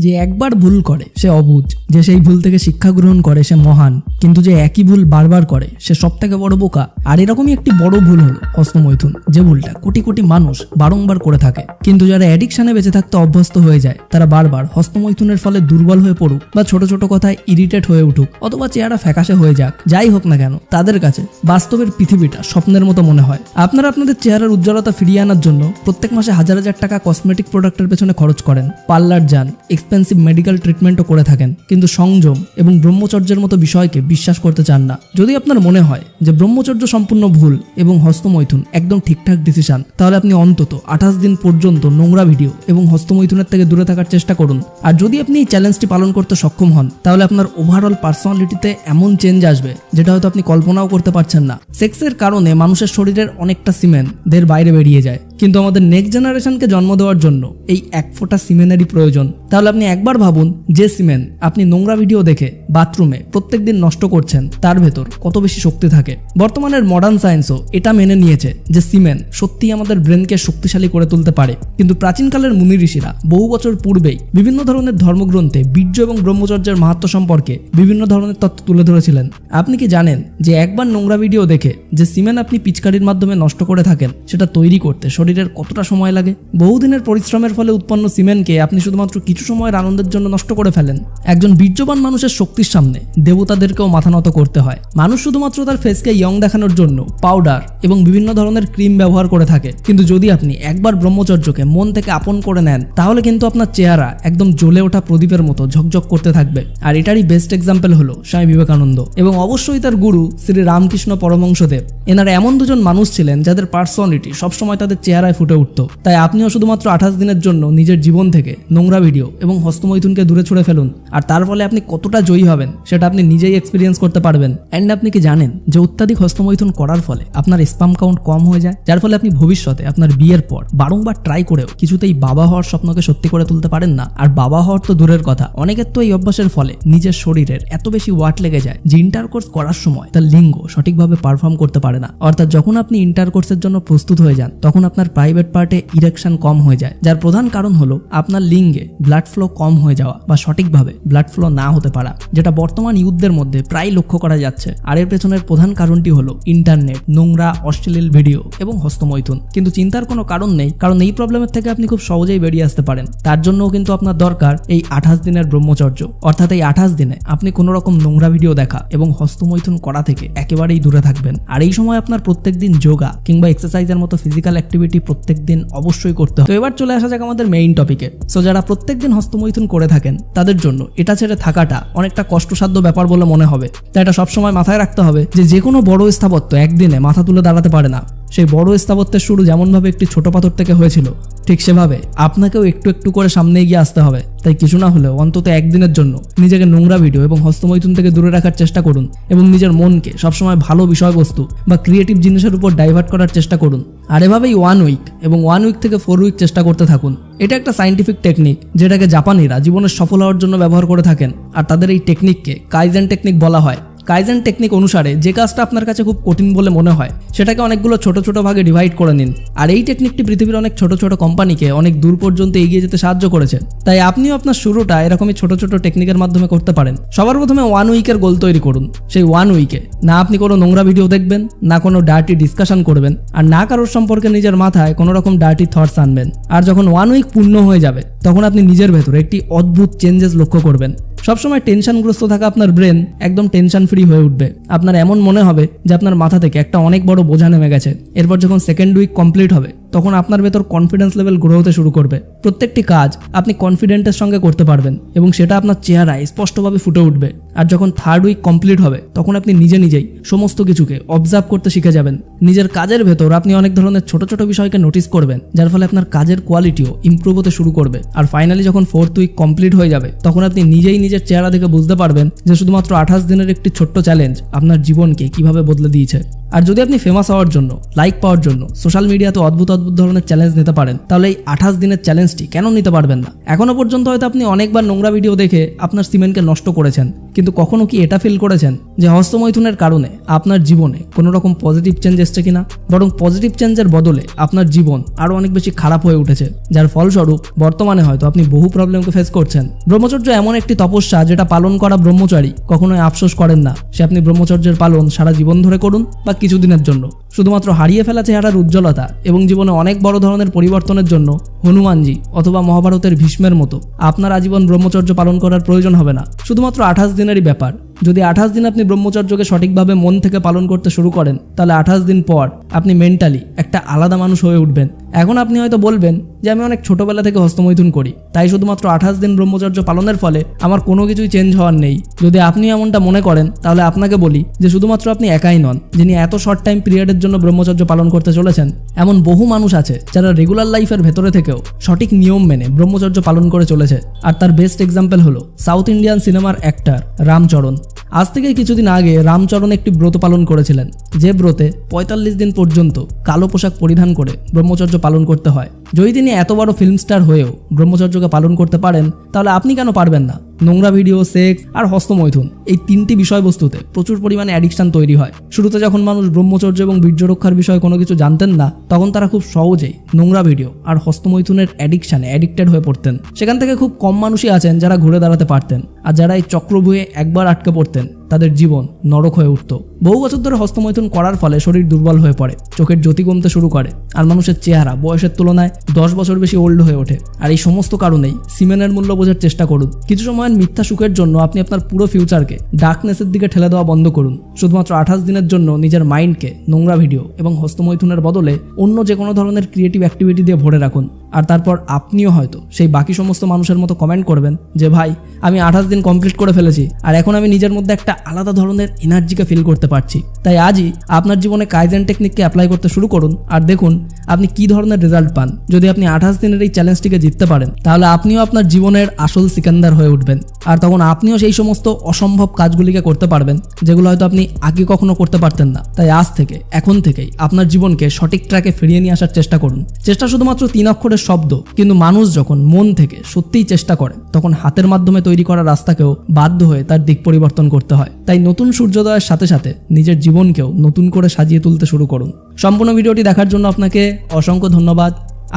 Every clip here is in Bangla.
যে একবার ভুল করে, সে অবুঝ যে সেই ভুল থেকে শিক্ষা গ্রহণ করে, সে মহান। কিন্তু যে একই ভুল বারবার করে, সে সব থেকে বড় বোকা। আর এরকমই একটি বড় ভুল হলো হস্তমৈথুন যে ভুলটা কোটি কোটি মানুষ বারংবার করে থাকে। কিন্তু যারা অ্যাডিকশনে বেঁচে থাকতে অভ্যস্ত হয়ে যায়, তারা বারবার হস্তমৈথুনের ফলে দুর্বল হয়ে পড়ুক বা ছোট ছোট কথায় ইরিটেট হয়ে উঠুক, অথবা চেহারা ফ্যাকাশে হয়ে যাক, যাই হোক না কেন, তাদের কাছে বাস্তবের পৃথিবীটা স্বপ্নের মতো মনে হয়। আপনারা আপনাদের চেহারার উজ্জ্বলতা ফিরিয়ে আনার জন্য প্রত্যেক মাসে হাজার হাজার টাকা কসমেটিক প্রোডাক্টের পেছনে খরচ করেন। পার্লার যান এক্সপেন্সিভ মেডিকেল ট্রিটমেন্টও করে থাকেন। কিন্তু সংযম এবং ব্রহ্মচর্যের মতো বিষয়কে বিশ্বাস করতে চান না। যদি আপনার মনে হয় যে ব্রহ্মচর্য সম্পূর্ণ ভুল এবং হস্তমৈথুন একদম ঠিকঠাক ডিসিশন তাহলে আপনি অন্তত আঠাশ দিন পর্যন্ত নোংরা ভিডিও এবং হস্তমৈথুনের থেকে দূরে থাকার চেষ্টা করুন। আর যদি আপনি এই চ্যালেঞ্জটি পালন করতে সক্ষম হন, তাহলে আপনার ওভারঅল পার্সোনালিটিতে এমন চেঞ্জ আসবে, যেটা হয়তো আপনি কল্পনাও করতে পারছেন না। সেক্সের কারণে মানুষের শরীরের অনেকটা সিমেন্ট দের বাইরে বেরিয়ে যায়। কিন্তু আমাদের নেক্সট জেনারেশনকে জন্ম দেওয়ার জন্য এই এক ফোঁটা সিমেনেরই প্রয়োজন। তাহলে আপনি একবার ভাবুন যে সিমেন্ট আপনি নোংরা ভিডিও দেখে বাথরুমে প্রত্যেক দিন নষ্ট করছেন, তার ভেতর কত বেশি শক্তি থাকে। বর্তমানের মডার্ন সায়েন্সও এটা মেনে নিয়েছে যে সিমেন্ট সত্যি আমাদের ব্রেনকে শক্তিশালী করে তুলতে পারে। কিন্তু প্রাচীনকালের মুনি ঋষিরা বহু বছর পূর্বেই বিভিন্ন ধরনের ধর্মগ্রন্থে বীর্য এবং ব্রহ্মচর্যের মাহাত্ম সম্পর্কে বিভিন্ন ধরনের তথ্য তুলে ধরেছিলেন। আপনি কি জানেন যে একবার নোংরা ভিডিও দেখে যে সিমেন্ট আপনি পিচকারির মাধ্যমে নষ্ট করে থাকেন, সেটা তৈরি করতে শরীরের কতটা সময় লাগে? বহুদিনের পরিশ্রমের ফলে উৎপন্ন সিমেন্টকে আপনি শুধুমাত্র কিছু সময়ের আনন্দের জন্য নষ্ট করে ফেলেন। একজন বীর্যবান মানুষের শক্তির সামনে দেবতাদেরকেও মাথা নত করতে হয়। মানুষ শুধুমাত্র তার ফেসকে ইয়ং দেখানোর জন্য পাউডার এবং বিভিন্ন ধরনের ক্রিম ব্যবহার করে থাকে। কিন্তু যদি আপনি একবার ব্রহ্মচর্যকে মন থেকে আপন করে নেন, তাহলে কিন্তু আপনার চেহারা একদম জ্বলে ওঠা প্রদীপের মতো ঝকঝক করতে থাকবে। আর এটারই বেস্ট এক্সাম্পল হলো স্বামী বিবেকানন্দ। এবং অবশ্যই তার গুরু শ্রী রামকৃষ্ণ পরমংশদেব এনারা এমন দুজন মানুষ ছিলেন যাদের পার্সোনালিটি সবসময় তাদের চেহারায় ফুটে উঠত। তাই আপনিও শুধুমাত্র আঠাশ দিনের জন্য নিজের জীবন থেকে নোংরা ভিডিও এবং হস্তমৈথুনকে দূরে ছুড়ে ফেলুন। আর তার ফলে আপনি কতটা জয়ী হবেন, সেটা আপনি নিজেই এক্সপিরিয়েন্স করতে পারবেন। অ্যান্ড আপনি কি জানেন যে অত্যাধিক হস্তমৈথুন করার ফলে আপনার স্পাম কাউন্ট কম হয়ে যায়? যার ফলে আপনি ভবিষ্যতে আপনার বিয়ের পর বারংবার ট্রাই করেও কিছুতেই বাবা হওয়ার স্বপ্নকে সত্যি করে তুলতে পারেন না। আর বাবা হওয়ার তো দূরের কথা। অনেকের তো এই অভ্যাসের ফলে নিজের শরীরের এত বেশি ওয়াট লেগে যায় যে ইন্টারকোর্স করার সময় তার লিঙ্গ সঠিকভাবে পারফর্ম করতে পারে না। অর্থাৎ যখন আপনি ইন্টারকোর্সের জন্য প্রস্তুত হয়ে যান, তখন আপনার প্রাইভেট পার্টে ইরেকশন কম হয়ে যায়। যার প্রধান কারণ হলো আপনার লিঙ্গে ব্লাড ফ্লো কম হয়ে যাওয়া বা সঠিকভাবে ব্লাড ফ্লো না হতে পারা, যেটা বর্তমান ইউথদের মধ্যে প্রায় লক্ষ্য করা যাচ্ছে। আর এর পেছনের প্রধান কারণটি হলো ইন্টারনেট নোংরা, অশ্লীল ভিডিও এবং হস্তমৈথুন। কিন্তু চিন্তার কোনো কারণ নেই, কারণ এই প্রবলেমের থেকে আপনি খুব সহজেই বেরিয়ে আসতে পারেন। তার জন্যও কিন্তু আপনার দরকার এই আঠাশ দিনের ব্রহ্মচর্য। অর্থাৎ এই আঠাশ দিনে আপনি কোনো রকম নোংরা ভিডিও দেখা এবং হস্তমৈথুন করা থেকে একেবারেই দূরে থাকবেন। আর এই সময় আপনার প্রত্যেক দিন যোগা কিংবা এক্সারসাইজের মতো ফিজিক্যাল অ্যাক্টিভিটি প্রত্যেক দিন অবশ্যই করতে হবে। তো এবার চলে আসা যাক আমাদের মেইন টপিকে সো যারা প্রত্যেক দিন হস্তমৈথুন করে থাকেন, তাদের জন্য এটা ছেড়ে থাকাটা অনেকটা কষ্টসাধ্য ব্যাপার বলে মনে হবে। তাই এটা সবসময় মাথায় রাখতে হবে যে যে কোনো বড় স্থাপত্য একদিনে মাথা তুলে দাঁড়াতে পারে না। সেই বড় স্থাপত্যের শুরু যেমনভাবে একটি ছোট পাথর থেকে হয়েছিল, ঠিক সেভাবে আপনাকেও একটু একটু করে সামনে এগিয়ে আসতে হবে। তাই কিছু না হলেও অন্তত একদিনের জন্য নিজেকে নোংরা ভিডিও এবং হস্তমৈথুন থেকে দূরে রাখার চেষ্টা করুন এবং নিজের মনকে সবসময় ভালো বিষয়বস্তু বা ক্রিয়েটিভ জিনিসের উপর ডাইভার্ট করার চেষ্টা করুন। আর এভাবেই ওয়ান উইক এবং ওয়ান উইক থেকে ফোর উইক চেষ্টা করতে থাকুন। এটা একটা সাইন্টিফিক টেকনিক যেটাকে জাপানিরা জীবনের সফল হওয়ার জন্য ব্যবহার করে থাকেন। আর তাদের এই টেকনিককে কাইজেন টেকনিক বলা হয়। কাইজেন টেকনিক অনুসারে যে কাজটা আপনার কাছে খুব কঠিন বলে মনে হয়, সেটাকে অনেকগুলো ছোট ছোট ভাগে ডিভাইড করে নিন। আর এই টেকনিকটি পৃথিবীর অনেক ছোট ছোট কোম্পানিকে অনেক দূর পর্যন্ত এগিয়ে যেতে সাহায্য করেছে। তাই আপনিও আপনার শুরুটা এরকমই ছোট ছোট টেকনিকের মাধ্যমে করতে পারেন। সবার প্রথমে ওয়ান উইকের গোল তৈরি করুন। সেই ওয়ান উইকে না আপনি কোনো নোংরা ভিডিও দেখবেন, না কোনো ডার্টি ডিসকাশন করবেন, আর না কারোর সম্পর্কে নিজের মাথায় কোনো রকম ডার্টি থটস আনবেন। আর যখন ওয়ান উইক পূর্ণ হয়ে যাবে, তখন আপনি নিজের ভেতরে একটি অদ্ভুত চেঞ্জেস লক্ষ্য করবেন। সবসময় টেনশনগ্রস্ত থাকা আপনার ব্রেন একদম টেনশন ফ্রি হয়ে উঠবে। আপনার এমন মনে হবে যে আপনার মাথা থেকে একটা অনেক বড় বোঝা নেমে গেছে। এরপর যখন সেকেন্ড উইক কমপ্লিট হবে তখন আপনার ভেতর কনফিডেন্স লেভেল গ্রো হতে শুরু করবে। প্রত্যেকটি কাজ আপনি কনফিডেন্টের সঙ্গে করতে পারবেন এবং সেটা আপনার চেহারায় স্পষ্টভাবে ফুটে উঠবে। আর যখন থার্ড উইক কমপ্লিট হবে, তখন আপনি নিজে নিজেই সমস্ত কিছুকে অবজার্ভ করতে শিখে যাবেন। নিজের কাজের ভেতর আপনি অনেক ধরনের ছোট ছোট বিষয়কে নোটিস করবেন, যার ফলে আপনার কাজের কোয়ালিটিও ইমপ্রুভ হতে শুরু করবে। আর ফাইনালি যখন ফোর্থ উইক কমপ্লিট হয়ে যাবে, তখন আপনি নিজেই নিজের চেহারা দেখে বুঝতে পারবেন যে শুধুমাত্র আঠাশ দিনের একটি ছোট্ট চ্যালেঞ্জ আপনার জীবনকে কীভাবে বদলে দিয়েছে। আর যদি আপনি ফেমাস হওয়ার জন্য লাইক পাওয়ার জন্য সোশ্যাল মিডিয়াতে অদ্ভুত অদ্ভুত ধরনের চ্যালেঞ্জ নিতে পারেন, তাহলে এই আঠাশ দিনের চ্যালেঞ্জটি কেন নিতে পারবেন না? এখনও পর্যন্ত হয়তো আপনি অনেকবার নোংরা ভিডিও দেখে আপনার সিমেন্টকে নষ্ট করেছেন, কিন্তু কখনো কি এটা ফিল করেছেন যে হস্তমৈথুনের কারণে আপনার জীবনে কোনো রকম পজিটিভ চেঞ্জ এসছে কিনা? বরং পজিটিভ চেঞ্জের বদলে আপনার জীবন আরও অনেক বেশি খারাপ হয়ে উঠেছে, যার ফলস্বরূপ বর্তমানে হয়তো আপনি বহু প্রবলেমকে ফেস করছেন। ব্রহ্মচর্য এমন একটি তপস্যা যেটা পালন করা ব্রহ্মচারী কখনোই আফসোস করেন না। সে আপনি ব্রহ্মচর্যের পালন সারা জীবন ধরে করুন বা কিছুদিনের জন্য। শুধুমাত্র হারিয়ে ফেলা চেহারার উজ্জ্বলতা এবং জীবনে অনেক বড় ধরনের পরিবর্তনের জন্য হনুমানজি অথবা মহাভারতের ভীষ্মের মতো আপনার আজীবন ব্রহ্মচর্য পালন করার প্রয়োজন হবে না। শুধুমাত্র আঠাশ দিনেরই ব্যাপার। যদি আঠাশ দিন আপনি ব্রহ্মচর্যকে সঠিকভাবে মন থেকে পালন করতে শুরু করেন, তাহলে আঠাশ দিন পর আপনি মেন্টালি একটা আলাদা মানুষ হয়ে উঠবেন। এখন আপনি হয়তো বলবেন যে আমি অনেক ছোটবেলা থেকে হস্তমৈথুন করি। তাই শুধুমাত্র আঠাশ দিন ব্রহ্মচর্য পালনের ফলে আমার কোনো কিছুই চেঞ্জ হওয়ার নেই। যদি আপনি এমনটা মনে করেন, তাহলে আপনাকে বলি যে শুধুমাত্র আপনি একাই নন, যিনি এত শর্ট টাইম পিরিয়ডের জন্য ব্রহ্মচর্য পালন করতে চলেছেন, এমন বহু মানুষ আছে যারা রেগুলার লাইফের ভেতরে থেকেও সঠিক নিয়ম মেনে ব্রহ্মচর্য পালন করে চলেছে। আর তার বেস্ট এক্সাম্পল হলো সাউথ ইন্ডিয়ান সিনেমার অ্যাক্টর রামচরণ। আজ থেকে কিছুদিন আগে রামচরণ একটি ব্রত পালন করেছিলেন, যে ব্রতে পঁয়তাল্লিশ দিন পর্যন্ত কালো পোশাক পরিধান করে ব্রহ্মচর্য পালন করতে হয়। যদি তিনি এত বড় ফিল্ম স্টার হয়েও ব্রহ্মচর্যকে পালন করতে পারেন, তাহলে আপনি কেন পারবেন না? নোংরা ভিডিও, সেক্স আর হস্তমৈথুন, এই তিনটি বিষয়বস্তুতে প্রচুর পরিমাণে অ্যাডিকশন তৈরি হয়। শুরুতে যখন মানুষ ব্রহ্মচর্য এবং বীর্য রক্ষার বিষয়ে কোনো কিছু জানতেন না, তখন তারা খুব সহজেই নোংরা ভিডিও আর হস্তমৈথুনের অ্যাডিকশানে অ্যাডিক্টেড হয়ে পড়তেন। সেখান থেকে খুব কম মানুষই আছেন যারা ঘুরে দাঁড়াতে পারতেন আর যারা এই চক্রভুয়ে একবার আটকে পড়তেন, তাদের জীবন নরক হয়ে উঠত। বহু বছর ধরে হস্তমৈথুন করার ফলে শরীর দুর্বল হয়ে পড়ে, চোখের জ্যোতি কমতে শুরু করে আর মানুষের চেহারা বয়সের তুলনায় দশ বছর বেশি ওল্ড হয়ে ওঠে। আর এই সমস্ত কারণেই সিমেনের মূল্য বোঝার চেষ্টা করুন। কিছু সময়ের মিথ্যা সুখের জন্য আপনি আপনার পুরো ফিউচারকে ডার্কনেসের দিকে ঠেলে দেওয়া বন্ধ করুন। শুধুমাত্র আঠাশ দিনের জন্য নিজের মাইন্ডকে নোংরা ভিডিও এবং হস্তমৈথুনের বদলে অন্য যে কোনো ধরনের ক্রিয়েটিভ অ্যাক্টিভিটি দিয়ে ভরে রাখুন। আর তারপর আপনিও হয়তো সেই বাকি সমস্ত মানুষের মতো কমেন্ট করবেন যে, ভাই, আমি আঠাশ দিন কমপ্লিট করে ফেলেছি আর এখন আমি নিজের মধ্যে একটা আলাদা ধরনের এনার্জিকে ফিল করতে পারছি। তাই আজই আপনার জীবনে কাইজেন টেকনিককে অ্যাপ্লাই করতে শুরু করুন আর দেখুন আপনি কি ধরনের রেজাল্ট পান। যদি আপনি আঠাশ দিনের এই চ্যালেঞ্জটিকে জিততে পারেন, তাহলে আপনিও আপনার জীবনের আসল সিকান্দার হয়ে উঠবেন। আর তখন আপনিও সেই সমস্ত অসম্ভব কাজগুলিকে করতে পারবেন, যেগুলো হয়তো আপনি আগে কখনো করতে পারতেন না। তাই আজ থেকে, এখন থেকেই আপনার জীবনকে সঠিক ট্র্যাকে ফিরিয়ে নিয়ে আসার চেষ্টা করুন। চেষ্টা শুধুমাত্র তিন শব্দ, কিন্তু মানুষ যখন মন থেকে সত্যিই চেষ্টা করে, তখন হাতের মাধ্যমে তৈরি করা রাস্তাকেও বাধ্য হয়ে তার দিক পরিবর্তন করতে হয়। তাই নতুন সূর্যোদয়ের সাথে সাথে নিজের জীবনকেও নতুন করে সাজিয়ে তুলতে শুরু করুন। সম্পূর্ণ ভিডিওটি দেখার জন্য আপনাকে অসংখ্য ধন্যবাদ।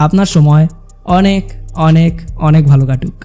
আপনার সময় অনেক অনেক অনেক ভালো কাটুক।